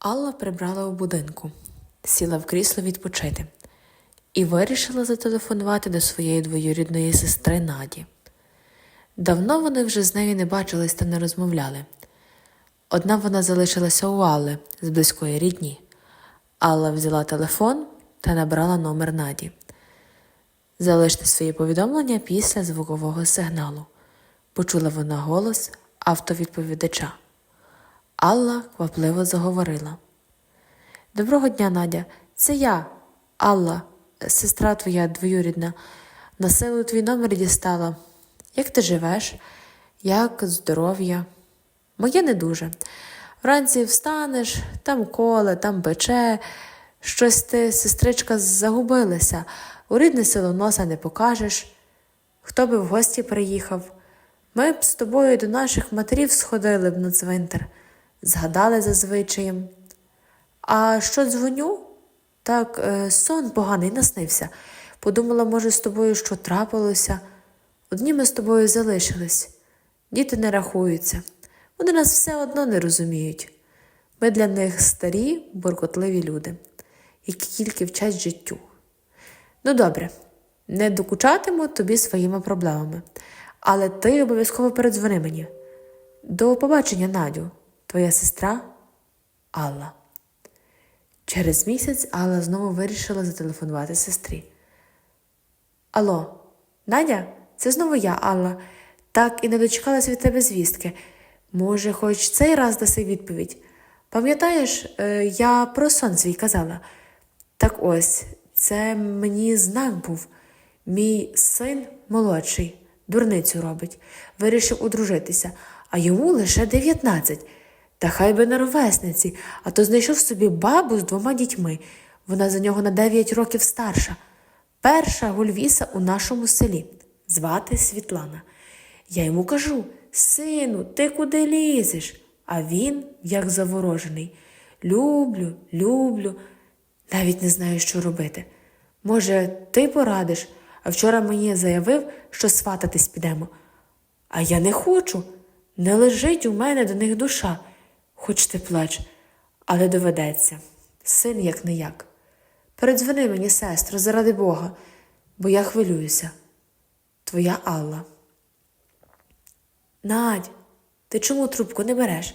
Алла прибрала у будинку, сіла в крісло відпочити і вирішила зателефонувати до своєї двоюрідної сестри Наді. Давно вони вже з нею не бачились та не розмовляли. Одна вона залишилася у Алли з близької рідні. Алла взяла телефон та набрала номер Наді. Залиште свої повідомлення після звукового сигналу. Почула вона голос автовідповідача. Алла квапливо заговорила. Доброго дня, Надя. Це я, Алла, сестра твоя двоюрідна. На силу твій номер дістала. Як ти живеш? Як здоров'я? Моє не дуже. Вранці встанеш, там коле, там пече. Щось ти, сестричка, загубилася, у рідне село носа не покажеш. Хто би в гості приїхав? Ми б з тобою до наших матерів сходили б на цвинтар, згадали за звичаєм. А що дзвоню? Так, е, сон поганий наснився. Подумала, може, з тобою що трапилося. Одні ми з тобою залишились. Діти не рахуються. Вони нас все одно не розуміють. Ми для них старі, буркотливі люди, які тільки вчать життю. Ну, добре, не докучатиму тобі своїми проблемами, але ти обов'язково передзвони мені. До побачення, Надю, твоя сестра Алла. Через місяць Алла знову вирішила зателефонувати сестрі. Алло, Надя, це знову я, Алла. Так і не дочекалася від тебе звістки. Може, хоч цей раз даси відповідь. Пам'ятаєш, е, я про сон свій казала. Так ось, це мені знак був. Мій син молодший, дурницю робить, вирішив одружитися, а йому лише 19. Та хай би на ровесниці, а то знайшов собі бабу з двома дітьми. Вона за нього на 9 років старша. Перша гульвіса у нашому селі. Звати Світлана. Я йому кажу: сину, ти куди лізеш? А він, як заворожений. Люблю, люблю. Навіть не знаю, що робити. Може, ти порадиш, а вчора мені заявив, що свататись підемо. А я не хочу. Не лежить у мене до них душа, хоч ти плач, але доведеться. Син як не як. Передзвони мені, сестро, заради Бога, бо я хвилююся. Твоя Алла. Надь, ти чому трубку не береш?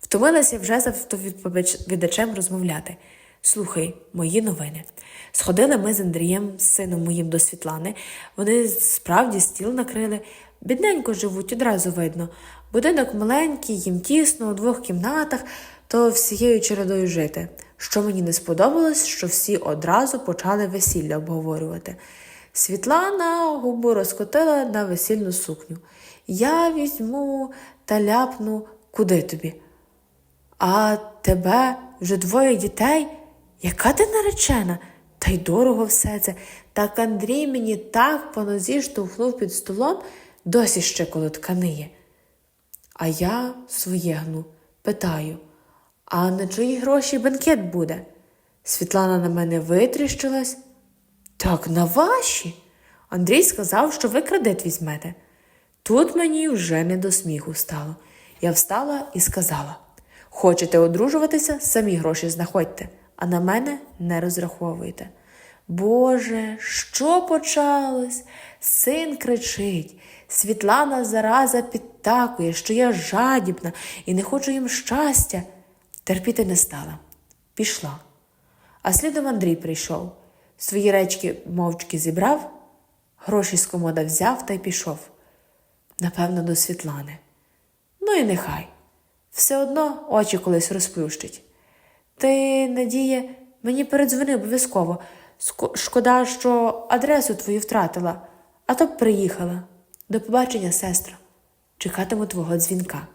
Втомилася вже з автовідповідачем розмовляти. Слухай, мої новини. Сходили ми з Андрієм, сином моїм до Світлани. Вони справді стіл накрили. Бідненько живуть, одразу видно. Будинок маленький, їм тісно, у двох кімнатах, то всією чередою жити. Що мені не сподобалось, що всі одразу почали весілля обговорювати. Світлана губу розкотила на весільну сукню. Я візьму та ляпну, куди тобі? А тебе вже двоє дітей? Яка ти наречена? Та й дорого все це. Так Андрій мені так по нозі штовхнув під столом, досі ще коло тканиє. А я своє гну, питаю, а на чиї гроші бенкет буде? Світлана на мене витріщилась. Так на ваші. Андрій сказав, що ви кредит візьмете. Тут мені вже не до сміху стало. Я встала і сказала: Хочете одружуватися, самі гроші знаходьте, а на мене не розраховуйте. Боже, що почалось? Син кричить. Світлана зараза підтакує, що я жадібна і не хочу їм щастя. Терпіти не стала. Пішла. А слідом Андрій прийшов. Свої речки мовчки зібрав, гроші з комода взяв та й пішов. Напевно, до Світлани. Ну і нехай. Все одно очі колись розплющить. Ти, Надія, мені передзвони обов'язково. Шкода, що адресу твою втратила, а то б приїхала. До побачення, сестра. Чекатиму твого дзвінка.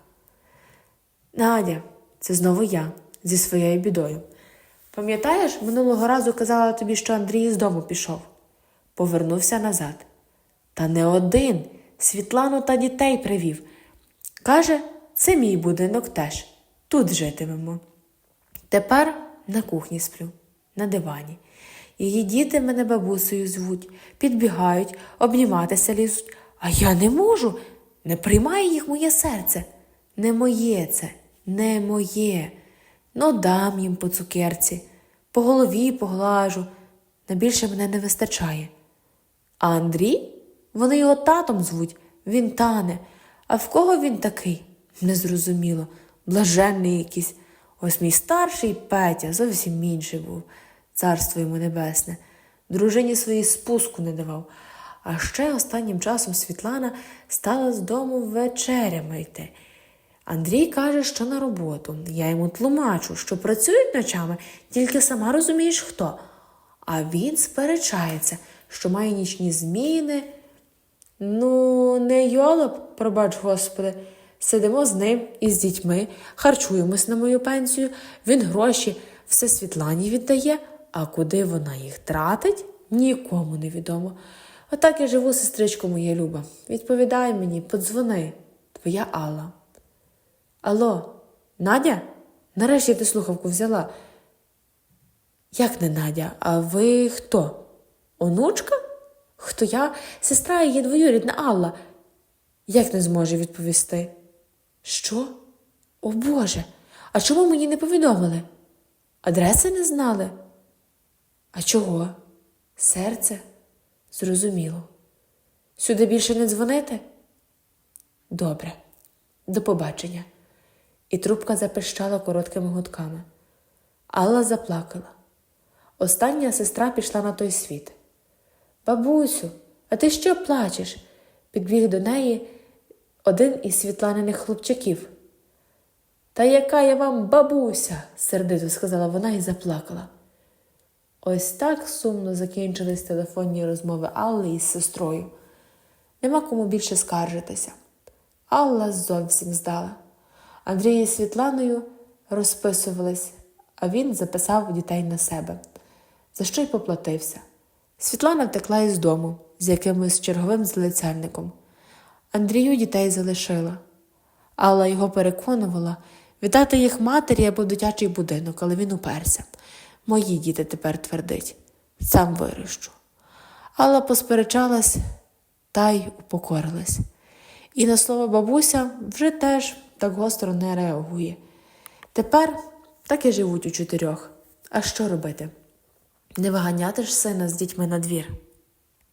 Надя, це знову я зі своєю бідою. Пам'ятаєш, минулого разу казала тобі, що Андрій з дому пішов. Повернувся назад. Та не один, Світлану та дітей привів. Каже, це мій будинок теж. Тут житимемо. Тепер на кухні сплю, на дивані. Її діти мене бабусею звуть, підбігають, обніматися лізуть. А я не можу, не приймає їх моє серце. Не моє це, не моє. Ну, дам їм по цукерці, по голові поглажу. На більше мене не вистачає. А Андрій? Вони його татом звуть, він тане. А в кого він такий? Незрозуміло, блаженний якийсь. Ось мій старший Петя зовсім інший був, царство йому небесне. Дружині своїй спуску не давав. А ще останнім часом Світлана стала з дому вечерями йти. Андрій каже, що на роботу. Я йому тлумачу, що працюють ночами, тільки сама розумієш хто. А він сперечається, що має нічні зміни. Ну, не йолоп, пробач, господи. Сидимо з ним і з дітьми, харчуємось на мою пенсію, він гроші все Світлані віддає, а куди вона їх тратить, нікому не відомо. Отак я живу, сестричко моя Люба. Відповідай мені, подзвони, твоя Алла. Алло, Надя? Нарешті ти слухавку взяла. Як не Надя, а ви хто? Онучка? Хто я? Сестра її двоюрідна Алла. Як не зможе відповісти? Що? О Боже, а чому мені не повідомили? Адреси не знали? А чого? Серце? Зрозуміло. Сюди більше не дзвонити? Добре, до побачення. І трубка запищала короткими гудками. Алла заплакала. Остання сестра пішла на той світ. Бабусю, а ти що плачеш? Підбіг до неї один із світланиних хлопчаків. Та яка я вам бабуся? сердито сказала вона і заплакала. Ось так сумно закінчились телефонні розмови Алли із сестрою. Нема кому більше скаржитися. Алла зовсім здала. Андрій із Світланою розписувались, а він записав дітей на себе, за що й поплатився. Світлана втекла із дому з якимось черговим залицяльником. Андрію дітей залишила. Алла його переконувала віддати їх матері або дитячий будинок, але він уперся. Мої діти тепер твердить, сам вирощу. Алла посперечалась та й упокорилась. І на слово бабуся вже теж так гостро не реагує. Тепер так і живуть у чотирьох. А що робити? Не виганяти ж сина з дітьми на двір.